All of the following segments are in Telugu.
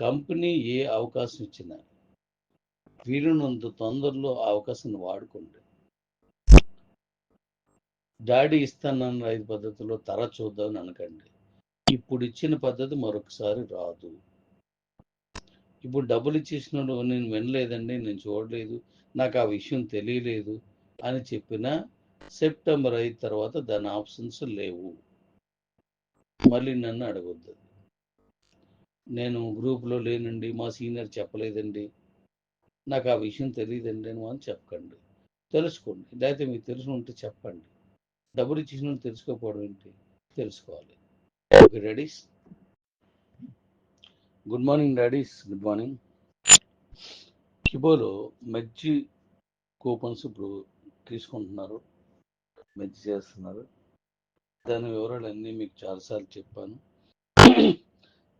కంపెనీ ఏ అవకాశం ఇచ్చినా వీరునంత తొందరలో ఆ అవకాశాన్ని వాడుకోండి. డాడీ ఇస్తానన్న ఐదు పద్ధతిలో తర చూద్దామని అనకండి. ఇప్పుడు ఇచ్చిన పద్ధతి మరొకసారి రాదు. ఇప్పుడు డబ్బులు ఇచ్చేసిన నేను వినలేదండి నేను చూడలేదు నాకు ఆ విషయం తెలియలేదు అని చెప్పిన సెప్టెంబర్ అయిన తర్వాత దాని ఆప్షన్స్ లేవు. మళ్ళీ నన్ను అడగొద్దు. నేను గ్రూప్లో లేనండి మా సీనియర్ చెప్పలేదండి. నాకు ఆ విషయం తెలియదండి అని అని చెప్పకండి. తెలుసుకోండి. లేకపోతే మీకు తెలిసి ఉంటే చెప్పండి. డబ్బులు ఇచ్చిన తెలుసుకోకపోవడం ఏంటి? తెలుసుకోవాలి. Okay daddies. Good morning daddies. Good morning. కిబోలో మజ్జి కూపన్స్ ఇప్పుడు తీసుకుంటున్నారు. మజ్జి చేస్తున్నారు. దాని వివరాలన్నీ మీకు చాలాసార్లు చెప్పాను.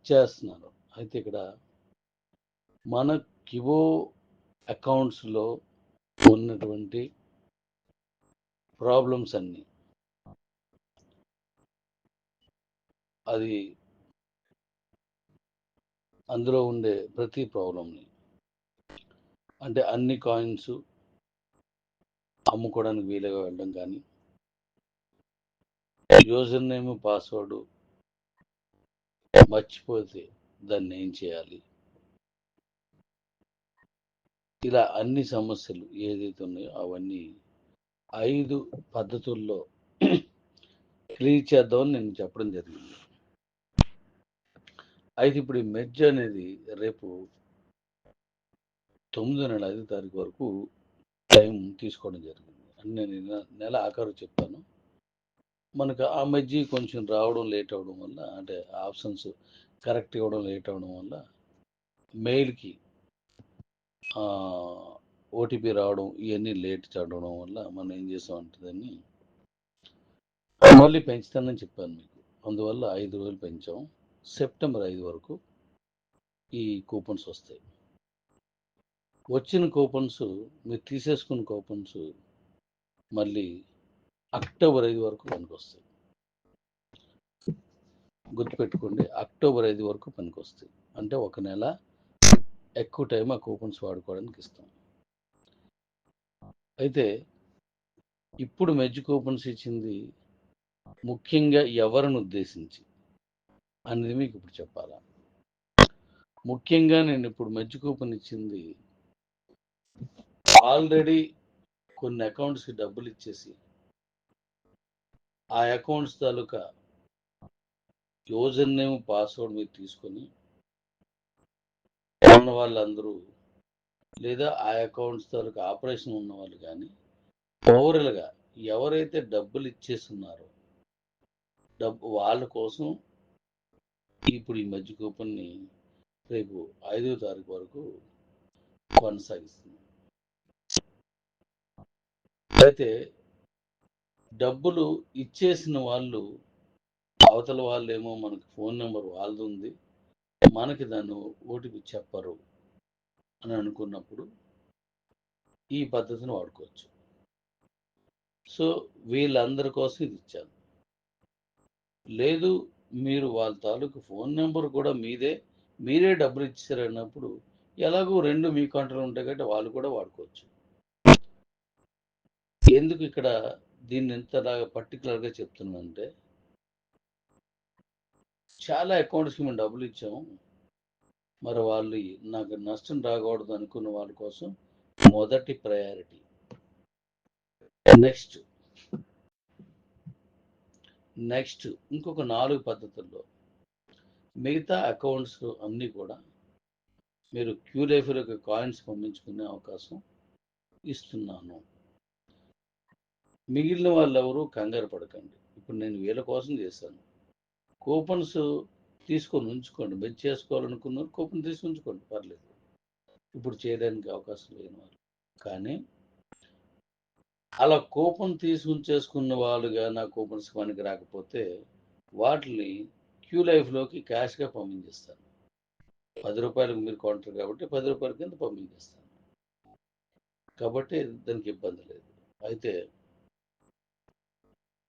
చేస్తున్నారు. అయితే ఇక్కడ మన కివో అకౌంట్స్లో ఉన్నటువంటి ప్రాబ్లమ్స్ అన్నీ. అది అందులో ఉండే ప్రతి ప్రాబ్లంని అంటే అన్ని కాయిన్స్ అమ్ముకోవడానికి వీలుగా వెళ్ళడం కానీ యూజర్ నేమ్ పాస్వర్డ్ మర్చిపోతే దాన్ని ఏం చేయాలి? ఇలా అన్ని సమస్యలు ఏదైతే ఉన్నాయో అవన్నీ ఐదు పద్ధతుల్లో క్లియర్ చేద్దామని నేను చెప్పడం జరిగింది. అయితే ఇప్పుడు ఈ మెర్జ్ అనేది రేపు తొమ్మిది నెల ఐదు తారీఖు వరకు టైం తీసుకోవడం జరిగింది. అని నేను నెల- ఆఖరు చెప్తాను. మనకు ఆ మధ్య కొంచెం రావడం లేట్ అవడం వల్ల అంటే ఆప్షన్స్ కరెక్ట్ ఇవ్వడం లేట్ అవడం వల్ల మెయిల్కి ఓటీపీ రావడం ఇవన్నీ లేట్ చదవడం వల్ల మనం ఏం చేసామంటే దాన్ని మళ్ళీ పెంచుతానని చెప్పాను మీకు. అందువల్ల ఐదు రోజులు పెంచాం. సెప్టెంబర్ ఐదు వరకు ఈ కూపన్స్ వస్తాయి. వచ్చిన కూపన్స్ మీరు తీసేసుకున్న కూపన్స్ మళ్ళీ అక్టోబర్ ఐదు వరకు పనికి వస్తాయి గుర్తుపెట్టుకోండి అక్టోబర్ ఐదు వరకు పనికి వస్తాయి అంటే ఒక నెల ఎక్కువ టైం ఆ కూపన్స్ వాడుకోవడానికి ఇస్తాం. అయితే ఇప్పుడు మెజ్ కూపన్స్ ఇచ్చింది ముఖ్యంగా ఎవరిని ఉద్దేశించి అనేది మీకు ఇప్పుడు చెప్పాలా? ముఖ్యంగా నేను ఇప్పుడు మెజ్ కూపన్ ఇచ్చింది ఆల్రెడీ కొన్ని అకౌంట్స్కి డబ్బులు ఇచ్చేసి ఆ అకౌంట్స్ తాలూకా యూజర్ నేమ్ పాస్వర్డ్ మీరు తీసుకొని ఉన్న వాళ్ళందరూ లేదా ఆ అకౌంట్స్ తాలూకా ఆపరేషన్ ఉన్న వాళ్ళు కానీ ఓవరాల్గా ఎవరైతే డబ్బులు ఇచ్చేస్తున్నారో డబ్బు వాళ్ళ కోసం ఇప్పుడు ఈ మధ్య కూపన్ని రేపు ఐదో తారీఖు వరకు కొనసాగిస్తుంది. అయితే డబ్బులు ఇచ్చేసిన వాళ్ళు అవతల వాళ్ళేమో మనకి ఫోన్ నెంబర్ వాళ్ళది ఉంది మనకి దాన్ని ఓటీపీ చెప్పరు అని అనుకున్నప్పుడు ఈ పద్ధతిని వాడుకోవచ్చు. సో వీళ్ళందరి కోసం ఇది ఇచ్చాను. లేదు మీరు వాళ్ళ తాలూకు ఫోన్ నెంబర్ కూడా మీదే మీరే డబ్బులు ఇచ్చారు అన్నప్పుడు ఎలాగో రెండు మీ కంట్రోల్ ఉంటాయి కాబట్టి వాళ్ళు కూడా వాడుకోవచ్చు. ఎందుకు ఇక్కడ దీన్ని ఎంతలాగా పర్టికులర్గా చెప్తున్నానంటే చాలా అకౌంట్స్కి మేము డబ్బులు ఇచ్చాము. మరి వాళ్ళు నాకు నష్టం రాకూడదు అనుకున్న వాళ్ళ కోసం మొదటి ప్రయారిటీ. నెక్స్ట్. నెక్స్ట్ ఇంకొక నాలుగు పద్ధతుల్లో. మిగతా అకౌంట్స్ అన్నీ కూడా మీరు క్యూలైఫ్లోకి కాయిన్స్ పంపించుకునే అవకాశం ఇస్తున్నాను. మిగిలిన వాళ్ళు ఎవరు కంగారు పడకండి. ఇప్పుడు నేను వీళ్ళ కోసం చేశాను. కూపన్స్ తీసుకొని ఉంచుకోండి. బెచ్ చేసుకోవాలనుకున్నారు కూపన్ తీసి ఉంచుకోండి. పర్లేదు. ఇప్పుడు చేయడానికి అవకాశం లేని వాళ్ళు. కానీ అలా కూపన్ తీసి ఉంచేసుకున్న వాళ్ళుగా నా కూపన్స్ పనికి రాకపోతే వాటిని క్యూ లైఫ్లోకి క్యాష్గా పంపించేస్తాను. పది రూపాయలకు మీరు కౌంటర్ కాబట్టి పది రూపాయల కింద పంపించేస్తాను. కాబట్టి దానికి ఇబ్బంది లేదు. అయితే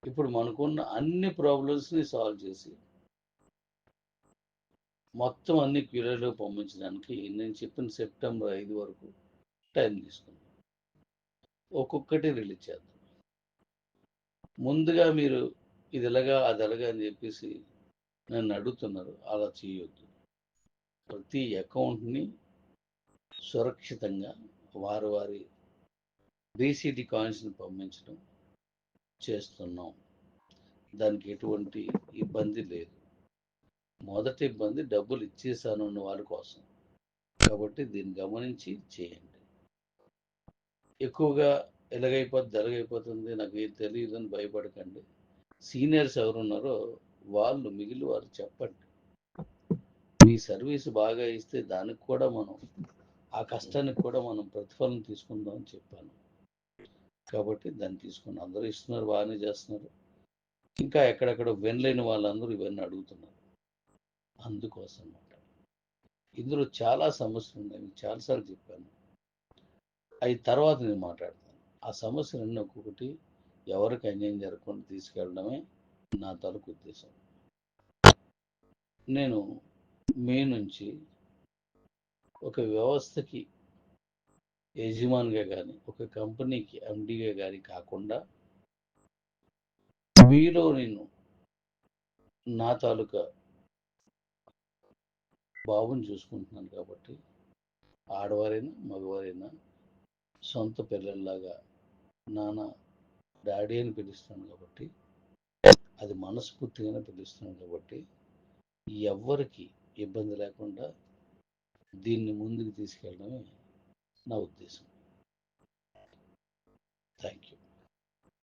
ఇప్పుడు మనకున్న అన్ని ప్రాబ్లమ్స్ని సాల్వ్ చేసి మొత్తం అన్ని క్యూరియర్లో పంపించడానికి నేను చెప్పిన సెప్టెంబర్ ఐదు వరకు టైం తీసుకున్నాం ఒక్కొక్కటి రిలీజ్ చేద్దాం. ముందుగా మీరు ఇది ఎలాగా అది ఎలాగా అని చెప్పేసి నన్ను అడుగుతున్నారు. అలా చేయొద్దు. ప్రతి అకౌంట్ని సురక్షితంగా వారి వారి బీసీటీ కాయిన్స్ని పంపించడం చేస్తున్నాం. దానికి ఎటువంటి ఇబ్బంది లేదు. మొదటి ఇబ్బంది డబ్బులు ఇచ్చేసానున్న వాళ్ళ కోసం. కాబట్టి దీన్ని గమనించి చేయండి. ఎక్కువగా ఎలాగైపోతుంది ఎలాగైపోతుంది నాకు ఏం తెలియదు అని భయపడకండి. సీనియర్స్ ఎవరున్నారో వాళ్ళు మిగిలి వారు చెప్పండి. మీ సర్వీస్ బాగా ఇస్తే దానికి కూడా మనం ఆ కష్టానికి కూడా మనం ప్రతిఫలం తీసుకుందాం అని చెప్పాను. కాబట్టి దాన్ని తీసుకుని అందరూ ఇస్తున్నారు బాగానే చేస్తున్నారు. ఇంకా ఎక్కడెక్కడ వినలేని వాళ్ళందరూ ఇవన్నీ అడుగుతున్నారు. అందుకోసం అన్నమాట ఇందులో చాలా సమస్యలు ఉన్నాయి. మీకు చాలాసార్లు చెప్పాను. అవి తర్వాత నేను మాట్లాడతాను. ఆ సమస్యలన్నీ ఒక్కొక్కటి ఎవరికి అన్యాయం జరగకుండా తీసుకెళ్ళడమే నా తలకు ఉద్దేశం. నేను మే నుంచి ఒక వ్యవస్థకి యజమానిగా కానీ ఒక కంపెనీకి ఎండిగా కానీ కాకుండా మీలో నేను నా తాలూకా బాబుని చూసుకుంటున్నాను కాబట్టి ఆడవారైనా మగవారైనా సొంత పిల్లల్లాగా నాన్న డాడీ అని పిలుస్తాను కాబట్టి అది మనస్ఫూర్తిగానే పిలుస్తున్నాను కాబట్టి ఎవ్వరికి ఇబ్బంది లేకుండా దీన్ని ముందుకు తీసుకెళ్ళడమే నా ఉద్దేశం థ్యాంక్ యూ